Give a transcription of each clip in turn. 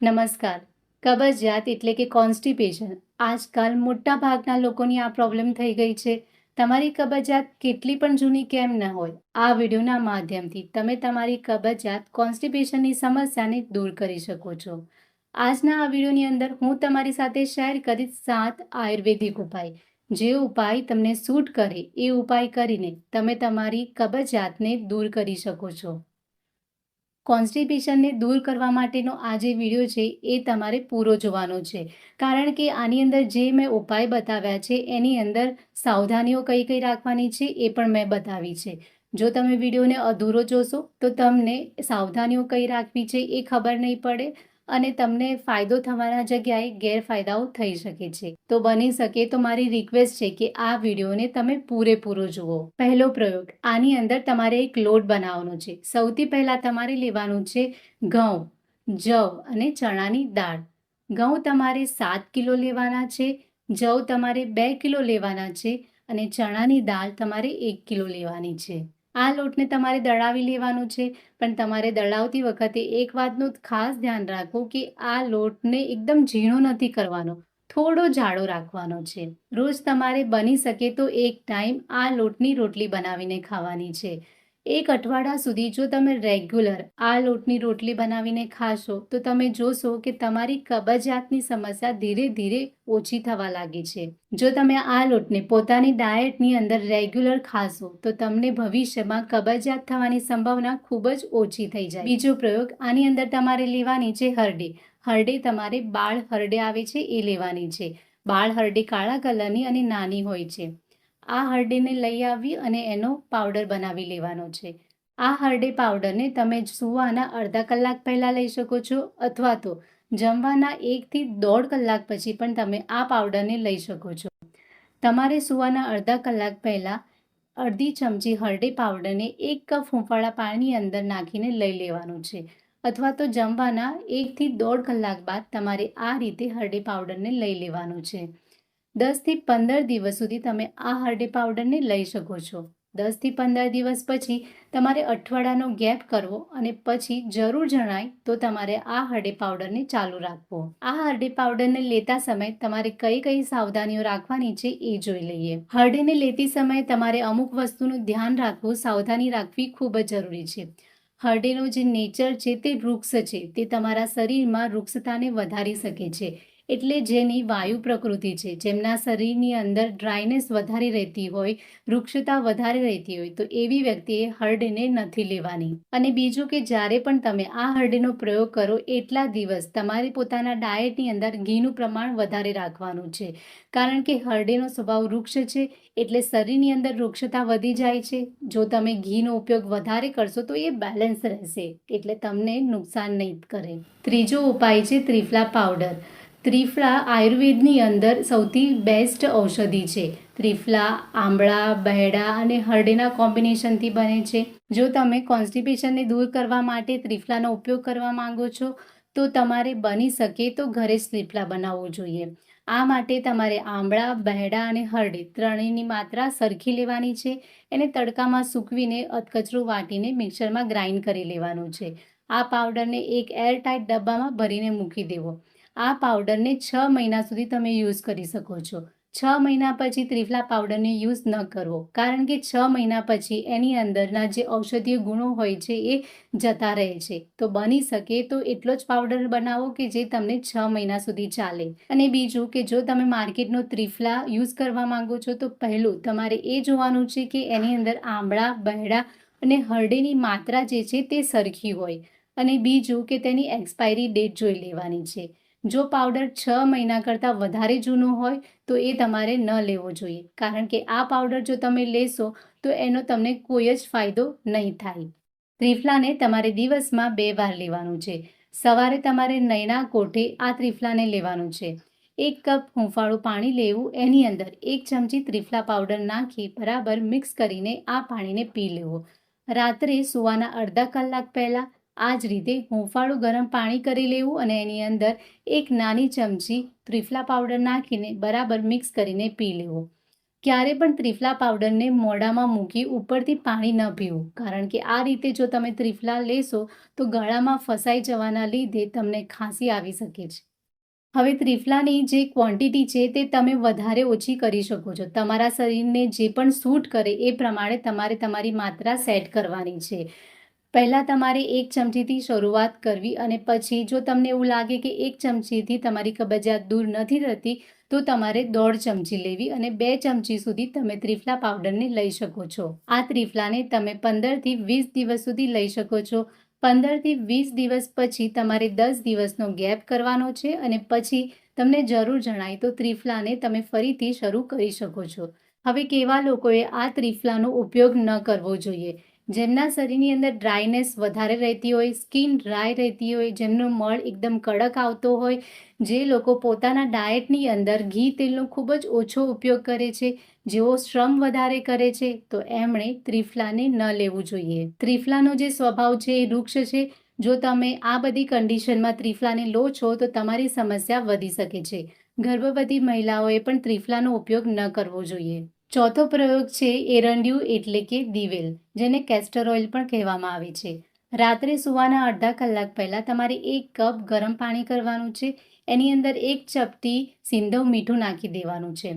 નમસ્કાર. કબજિયાત એટલે કે કોન્સ્ટિપેશન આજકાલ મોટા ભાગના લોકોની આ પ્રોબ્લેમ થઈ ગઈ છે. તમારી કબજિયાત કેટલી પણ જૂની કેમ ન હોય, આ વિડીયોના માધ્યમથી તમે તમારી કબજિયાત કોન્સ્ટિપેશનની સમસ્યાને દૂર કરી શકો છો. આજના આ વિડીયોની અંદર હું તમારી સાથે શેર કરીશ સાત આયુર્વેદિક ઉપાય. જે ઉપાય તમને સૂટ કરે એ ઉપાય કરીને તમે તમારી કબજિયાતને દૂર કરી શકો છો. કોન્સ્ટિપેશનને દૂર કરવા માટેનો આ જે વીડિયો છે એ તમારે પૂરો જોવાનો છે. કારણ કે આની અંદર જે મેં ઉપાય બતાવ્યા છે, એની અંદર સાવધાનીઓ કઈ કઈ રાખવાની છે એ પણ મેં બતાવી છે. જો તમે વિડીયોને અધૂરો જોશો તો તમને સાવધાનીઓ કઈ રાખવી છે એ ખબર નહીં પડે. અને તમને ફાયદો થવાના જગ્યાએ ગેરફાયદાઓ થઈ શકે છે. તો બની શકે તો મારી રિક્વેસ્ટ છે કે આ વિડીયોને તમે પૂરેપૂરો જુઓ. પહેલો પ્રયોગ, આની અંદર તમારે એક લોટ બનાવવાનો છે. સૌથી પહેલાં તમારે લેવાનું છે ઘઉં, જવ અને ચણાની દાળ. ઘઉં તમારે સાત કિલો લેવાના છે, જવ તમારે બે કિલો લેવાના છે અને ચણાની દાળ તમારે એક કિલો લેવાની છે. આ લોટને તમારે દળાવી લેવાનો છે. પણ તમારે દળાવતી વખતે એક વાતનું ખાસ ધ્યાન રાખવું કે આ લોટને એકદમ ઝીણો નથી કરવાનો. થોડો જાડો રાખવાનો છે. રોજ તમારે બની શકે તો એક ટાઈમ આ લોટની રોટલી બનાવીને ખાવાની છે. એક અઠવાડિયા સુધી જો તમે રેગ્યુલર આ લોટની રોટલી બનાવીને ખાશો, તો તમે જોશો કે તમારી કબજિયાતની સમસ્યા ધીરે ધીરે ઓછી થવા લાગી છે. જો તમે આ લોટને પોતાની ડાયટની અંદર રેગ્યુલર ખાશો, તો તમને ભવિષ્યમાં કબજિયાત થવાની સંભાવના ખૂબ જ ઓછી થઈ જાય. બીજો પ્રયોગ, આની અંદર તમારે લેવાની છે હરડે. હરડે તમારે બાળ હરડે આવે છે, એ લેવાની છે. બાળ હરડે કાળા કલરની અને નાની હોય છે. આ હરડીને લઈ આવી અને એનો પાવડર બનાવી લેવાનો છે. આ હરડી પાવડરને તમે સૂવાના અડધા કલાક પહેલાં લઈ શકો છો અથવા તો જમવાના એકથી દોઢ કલાક પછી પણ તમે આ પાવડરને લઈ શકો છો. તમારે સૂવાના અડધા કલાક પહેલાં અડધી ચમચી હરડે પાવડરને એક કપ હૂંફાળા પાણી અંદર નાખીને લઈ લેવાનું છે અથવા તો જમવાના એકથી દોઢ કલાક બાદ તમારે આ રીતે હરડે પાવડરને લઈ લેવાનું છે. દસથી પંદર દિવસ સુધી તમે આ હરડે પાવડરને લઈ શકો છો. દસથી પંદર દિવસ પછી તમારે અઠવાડિયાનો ગેપ કરવો અને પછી જરૂર જણાય તો તમારે આ હરડે પાવડરને ચાલુ રાખવો. આ હરડે પાવડરને લેતા સમયે તમારે કઈ કઈ સાવધાનીઓ રાખવાની છે એ જોઈ લઈએ. હરડેને લેતી સમયે તમારે અમુક વસ્તુનું ધ્યાન રાખવું, સાવધાની રાખવી ખૂબ જ જરૂરી છે. હરડેનો જે નેચર છે તે વૃક્ષ છે. તે તમારા શરીરમાં વૃક્ષતાને વધારી શકે છે. એટલે જેની વાયુ પ્રકૃતિ છે. જેમના શરીરની અંદર ડ્રાયનેસ વધારે રહેતી હોય વૃક્ષતા વધારે રહેતી હોય, તો એવી વ્યક્તિએ હરડને નથી લેવાની. અને બીજું કે જ્યારે પણ તમે આ હરડેનો પ્રયોગ કરો, એટલા દિવસ તમારે પોતાના ડાયટની અંદર ઘીનું પ્રમાણ વધારે રાખવાનું છે. કારણ કે હરડેનો સ્વભાવ વૃક્ષ છે, એટલે શરીરની અંદર વૃક્ષતા વધી જાય છે. જો તમે ઘીનો ઉપયોગ વધારે કરશો, તો એ બેલેન્સ રહેશે. એટલે તમને નુકસાન નહીં કરે. ત્રીજો ઉપાય છે, ત્રિફલા પાવડર. ત્રિફળા આયુર્વેદની અંદર સૌથી બેસ્ટ ઔષધિ છે. ત્રિફળા, આંબળા, બહેડા અને હરડેના કોમ્બિનેશનથી બને છે. જો તમે કોન્સ્ટિપેશનને દૂર કરવા માટે ત્રિફળાનો ઉપયોગ કરવા માંગો છો, તો તમારે બની શકે તો ઘરે જ ત્રિફળા બનાવવું જોઈએ. આ માટે તમારે આંબળા, બહેડા અને હરડી ત્રણેયની માત્રા સરખી લેવાની છે. એને તડકામાં સૂકવીને અધકચરું વાટીને મિક્સરમાં ગ્રાઇન્ડ કરી લેવાનું છે. આ પાવડરને એક એરટાઇટ ડબ્બામાં ભરીને મૂકી દેવો. આ પાવડરને છ મહિના સુધી તમે યુઝ કરી શકો છો. છ મહિના પછી ત્રિફલા પાવડરને યુઝ ન કરવો. કારણ કે છ મહિના પછી એની અંદરના જે ઔષધીય ગુણો હોય છે એ જતા રહે છે. તો બની શકે તો એટલો જ પાવડર બનાવો કે જે તમને છ મહિના સુધી ચાલે. અને બીજું કે જો તમે માર્કેટનો ત્રિફલા યુઝ કરવા માંગો છો તો પહેલું તમારે એ જોવાનું છે કે એની અંદર આંબળા બહેડા અને હરડેની માત્રા જે છે તે સરખી હોય. અને બીજું કે તેની એક્સપાયરી ડેટ જોઈ લેવાની છે. જો પાવડર છ મહિના કરતાં વધારે જૂનો હોય, તો એ તમારે ન લેવો જોઈએ. કારણ કે આ પાવડર જો તમે લેશો, તો એનો તમને કોઈ જ ફાયદો નહીં થાય. ત્રિફલાને તમારે દિવસમાં બે વાર લેવાનું છે. સવારે તમારે નયના કોઠે આ ત્રિફલાને લેવાનું છે. એક કપ હુંફાળું પાણી લેવું, એની અંદર એક ચમચી ત્રિફલા પાવડર નાખી બરાબર મિક્સ કરીને આ પાણીને પી લેવું. રાત્રે સુવાના અડધા કલાક પહેલાં આ જ રીતે હુંફાળું ગરમ પાણી કરી લેવું અને એની અંદર એક નાની ચમચી ત્રિફલા પાવડર નાખીને બરાબર મિક્સ કરીને પી લેવું. ક્યારે પણ ત્રિફલા પાવડરને મોઢામાં મૂકી ઉપરથી પાણી ન પીવું. કારણ કે આ રીતે જો તમે ત્રિફલા લેશો તો ગળામાં ફસાઈ જવાના લીધે તમને ખાંસી આવી શકે છે. હવે ત્રિફલાની જે ક્વોન્ટિટી છે તે તમે વધારે ઓછી કરી શકો છો. તમારા શરીરને જે પણ સૂટ કરે એ પ્રમાણે તમારે તમારી માત્રા સેટ કરવાની છે. પહેલાં તમારે એક ચમચીથી શરૂઆત કરવી અને પછી જો તમને એવું લાગે કે એક ચમચીથી તમારી કબજિયાત દૂર નથી રહેતી, તો તમારે દોઢ ચમચી લેવી અને બે ચમચી સુધી તમે ત્રિફલા પાવડરને લઈ શકો છો. આ ત્રિફલાને તમે પંદરથી વીસ દિવસ સુધી લઈ શકો છો. પંદરથી વીસ દિવસ પછી તમારે દસ દિવસનો ગેપ કરવાનો છે અને પછી તમને જરૂર જણાય તો ત્રિફલાને તમે ફરીથી શરૂ કરી શકો છો. હવે કેવા લોકોએ આ ત્રિફલાનો ઉપયોગ ન કરવો જોઈએ? જેમના શરીરની અંદર ડ્રાયનેસ વધારે રહેતી હોય સ્કિન ડ્રાય રહેતી હોય, જેમનો મળ એકદમ કડક આવતો હોય, જે લોકો પોતાના ડાયટની અંદર ઘી તેલનો ખૂબ જ ઓછો ઉપયોગ કરે છે, જેઓ શ્રમ વધારે કરે છે, તો એમણે ત્રિફલાને ન લેવું જોઈએ. ત્રિફલાનો જે સ્વભાવ છે એ વૃક્ષ છે. જો તમે આ બધી કન્ડિશનમાં ત્રિફલાને લો છો, તો તમારી સમસ્યા વધી શકે છે. ગર્ભવતી મહિલાઓએ પણ ત્રિફલાનો ઉપયોગ ન કરવો જોઈએ. ચોથો પ્રયોગ છે એરંડિયું એટલે કે દિવેલ, જેને કેસ્ટર ઓઇલ પણ કહેવામાં આવે છે. રાત્રે સુવાના અડધા કલાક પહેલાં તમારે એક કપ ગરમ પાણી કરવાનું છે. એની અંદર એક ચપટી સિંધવ મીઠું નાખી દેવાનું છે.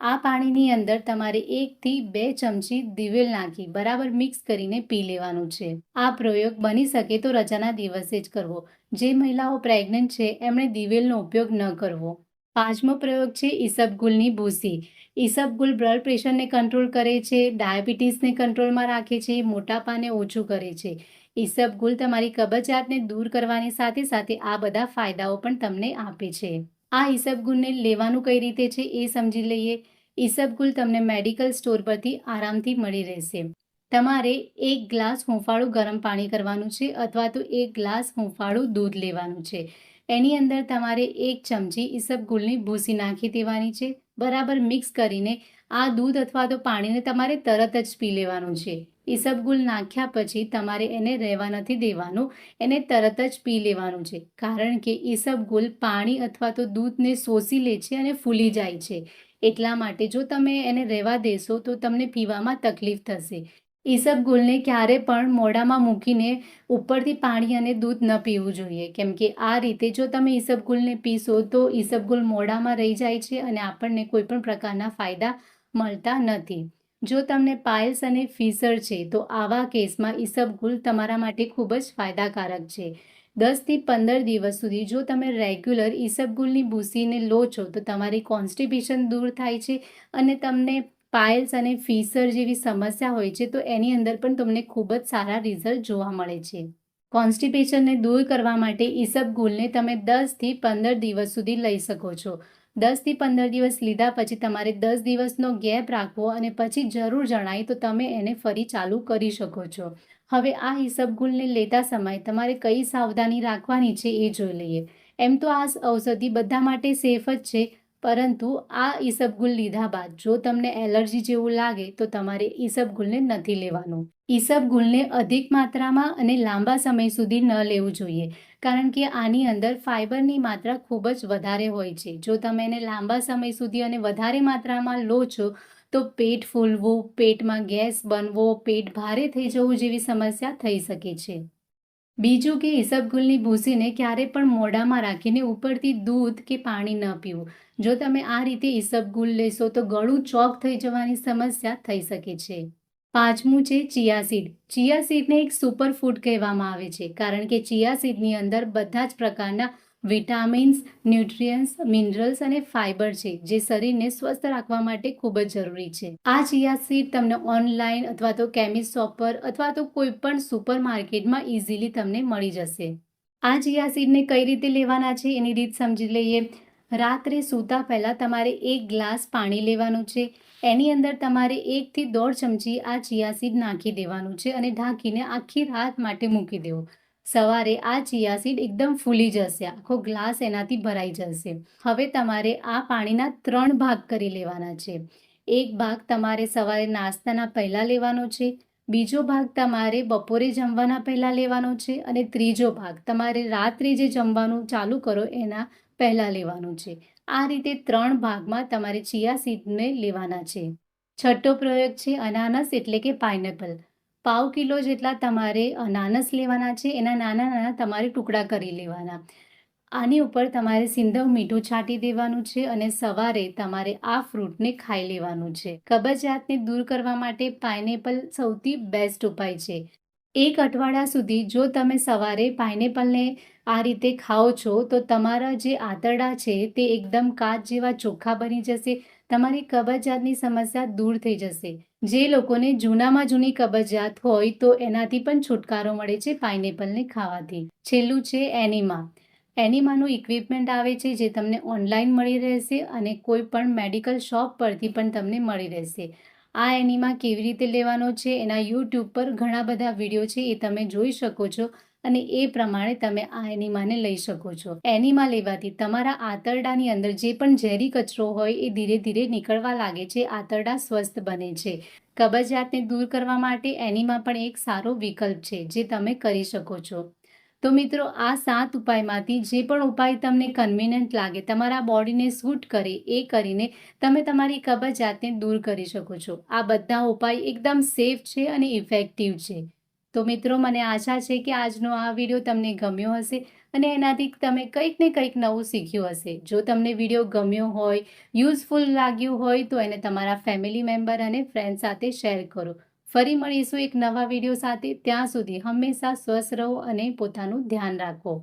આ પાણીની અંદર તમારે એકથી બે ચમચી દિવેલ નાખી બરાબર મિક્સ કરીને પી લેવાનું છે. આ પ્રયોગ બની શકે તો રજાના દિવસે જ કરવો. જે મહિલાઓ પ્રેગ્નન્ટ છે, એમણે દિવેલનો ઉપયોગ ન કરવો. પાંચમો પ્રયોગ છે ઈસબગુલની ભૂસી. ઈસબગુલ બ્લડ પ્રેશરને કંટ્રોલ કરે છે ડાયાબિટીસને કંટ્રોલમાં રાખે છે, મોટાપાને ઓછું કરે છે. ઈસબગુલ તમારી કબજિયાતને દૂર કરવાની સાથે સાથે આ બધા ફાયદાઓ પણ તમને આપે છે. આ ઈસબગુલને લેવાનું કઈ રીતે છે એ સમજી લઈએ. ઈસબગુલ તમને મેડિકલ સ્ટોર પરથી આરામથી મળી રહેશે. તમારે એક ગ્લાસ હુંફાળું ગરમ પાણી કરવાનું છે અથવા તો એક ગ્લાસ હુંફાળું દૂધ લેવાનું છે. એની અંદર તમારે એક ચમચી ઈસબગુલની ભૂસી નાખી દેવાની છે. બરાબર મિક્સ કરીને આ દૂધ અથવા તો પાણીને તમારે તરત જ પી લેવાનું છે. ઈસબગુલ નાખ્યા પછી તમારે એને રહેવા નથી દેવાનું, એને તરત જ પી લેવાનું છે. કારણ કે ઈસબગુલ પાણી અથવા તો દૂધને શોષી લે છે અને ફૂલી જાય છે. એટલા માટે જો તમે એને રહેવા દેશો તો તમને પીવામાં તકલીફ થશે. ઈસબગુલને ક્યારે પણ મોઢામાં મૂકીને ઉપરથી પાણી અને દૂધ ન પીવું જોઈએ. કેમ કે આ રીતે જો તમે ઈસબગુલને પીશો તો ઈસબગુલ મોઢામાં રહી જાય છે અને આપણને કોઈ પણ પ્રકારના ફાયદા મળતા નથી. જો તમને પાયલ્સ અને ફીસર છે તો આવા કેસમાં ઈસબગુલ તમારા માટે ખૂબ જ ફાયદાકારક છે. દસથી પંદર દિવસ સુધી જો તમે રેગ્યુલર ઈસબગુલની ભૂસીને લો છો તો તમારી કોન્સ્ટિપેશન દૂર થાય છે અને તમને પાયલ્સ અને ફીસર જેવી સમસ્યા હોય છે, તો એની અંદર પણ તમને ખૂબ જ સારા રિઝલ્ટ જોવા મળે છે. કોન્સ્ટિપેશનને દૂર કરવા માટે ઈસબગુલને તમે દસથી પંદર દિવસ સુધી લઈ શકો છો. દસથી પંદર દિવસ લીધા પછી તમારે દસ દિવસનો ગેપ રાખવો અને પછી જરૂર જણાય તો તમે એને ફરી ચાલુ કરી શકો છો. હવે આ ઈસબગુલને લેતા સમયે તમારે કઈ સાવધાની રાખવાની છે એ જોઈ લઈએ. એમ તો આ ઔષધિ બધા માટે સેફ જ છે પરંતુ આ ઈસબગુલ લીધા બાદ જો તમને એલર્જી જેવું લાગે, તો તમારે ઈસબગુલને નથી લેવાનું. ઈસબગુલને અધિક માત્રામાં અને લાંબા સમય સુધી ન લેવું જોઈએ, કારણ કે આની અંદર ફાઇબરની માત્રા ખૂબ જ વધારે હોય છે. જો તમે એને લાંબા સમય સુધી અને વધારે માત્રામાં લો છો, તો પેટ ફૂલવું, પેટમાં ગેસ બનવો, પેટ ભારે થઈ જવું જેવી સમસ્યા થઈ શકે છે. બીજું કે ઈસબગુલની ભૂસીને ક્યારે પણ મોઢામાં રાખીને ઉપરથી દૂધ કે પાણી ન પીવું. જો તમે આ રીતે ઈસબગુલ લેશો તો ગળું ચોક થઈ જવાની સમસ્યા થઈ શકે છે. પાંચમું છે ચિયા સીડ. ચિયા સીડને એક સુપર ફૂડ કહેવામાં આવે છે, કારણ કે ચિયા સીડની અંદર બધા જ પ્રકારના વિટામિન્સ, ન્યુટ્રિયન્સ, મિનરલ્સ અને ફાઇબર છે, જે શરીરને સ્વસ્થ રાખવા માટે ખૂબ જ જરૂરી છે. આ ચિયા સીડ તમને ઓનલાઈન અથવા તો કેમિસ્ટ શોપ પર અથવા તો કોઈ પણ સુપર માર્કેટમાં ઇઝીલી તમને મળી જશે. આ ચિયા સીડને કઈ રીતે લેવાના છે એની રીત સમજી લઈએ. રાત્રે સૂતા પહેલાં તમારે એક ગ્લાસ પાણી લેવાનું છે. એની અંદર તમારે એકથી દોઢ ચમચી આ ચિયા સીડ નાખી દેવાનું છે અને ઢાંકીને આખી રાત માટે મૂકી દેવું. સવારે આ ચિયા સીડ એકદમ ફૂલી જશે, આખો ગ્લાસ એનાથી ભરાઈ જશે. હવે તમારે આ પાણીના ત્રણ ભાગ કરી લેવાના છે. એક ભાગ તમારે સવારે નાસ્તાના પહેલાં લેવાનો છે, બીજો ભાગ તમારે બપોરે જમવાના પહેલાં લેવાનો છે અને ત્રીજો ભાગ તમારે રાત્રે જે જમવાનું ચાલુ કરો એના પહેલાં લેવાનું છે. આ રીતે ત્રણ ભાગમાં તમારે ચિયા સીડને લેવાના છે. છઠ્ઠો પ્રયોગ છે અનાનસ એટલે કે પાઇનેપલ. પાવ કિલો જેટલા તમારે અનાનસ લેવાના છે, એના નાના નાના તમારે ટુકડા કરી લેવાના. આની ઉપર તમારે સિંધવ મીઠું છાંટી દેવાનું છે અને સવારે તમારે આ ફ્રૂટને ખાઈ લેવાનું છે. કબજિયાતને દૂર કરવા માટે પાઇનેપલ સૌથી બેસ્ટ ઉપાય છે. એક અઠવાડિયા સુધી જો તમે સવારે પાઇનેપલને આ રીતે ખાઓ છો, તો તમારા જે આંતરડા છે તે એકદમ કાચ જેવા ચોખ્ખા બની જશે. તમારી કબજિયાતની સમસ્યા દૂર થઈ જશે. જે લોકોને જૂનામાં જૂની કબજિયાત હોય તો એનાથી પણ છુટકારો મળે છે પાઇનેપલને ખાવાથી. છેલ્લું છે એનિમા. એનિમાનું ઇક્વિપમેન્ટ આવે છે જે તમને ઓનલાઈન મળી રહેશે અને કોઈ પણ મેડિકલ શોપ પરથી પણ તમને મળી રહેશે. આ એનિમા કેવી રીતે લેવાનો છે એના યુટ્યુબ પર ઘણા બધા વીડિયો છે એ તમે જોઈ શકો છો. અને એ પ્રમાણે તમે આ એનિમાને લઈ શકો છો. એનિમા લેવાથી તમારા આંતરડાની અંદર જે પણ ઝેરી કચરો હોય એ ધીરે ધીરે નીકળવા લાગે છે, આંતરડા સ્વસ્થ બને છે. કબજિયાતને દૂર કરવા માટે એનિમા પણ એક સારો વિકલ્પ છે, જે તમે કરી શકો છો. તો મિત્રો, આ સાત ઉપાયમાંથી જે પણ ઉપાય તમને કન્વિનિયન્ટ લાગે, તમારા બોડીને સૂટ કરે, એ કરીને તમે તમારી કબજિયાતને દૂર કરી શકો છો. આ બધા ઉપાય એકદમ સેફ છે અને ઇફેક્ટિવ છે. તો મિત્રો, મને આશા છે કે આજનો આ વીડિયો તમને ગમ્યો હશે અને એનાથી તમે કંઈક ને કંઈક નવું શીખ્યું હશે. જો તમને વીડિયો ગમ્યો હોય, યુઝફુલ લાગ્યું હોય, તો એને તમારા ફેમિલી મેમ્બર અને ફ્રેન્ડ સાથે શેર કરો. ફરી મળીશું એક નવા વીડિયો સાથે. ત્યાં સુધી હંમેશા સ્વસ્થ રહો અને પોતાનું ધ્યાન રાખો.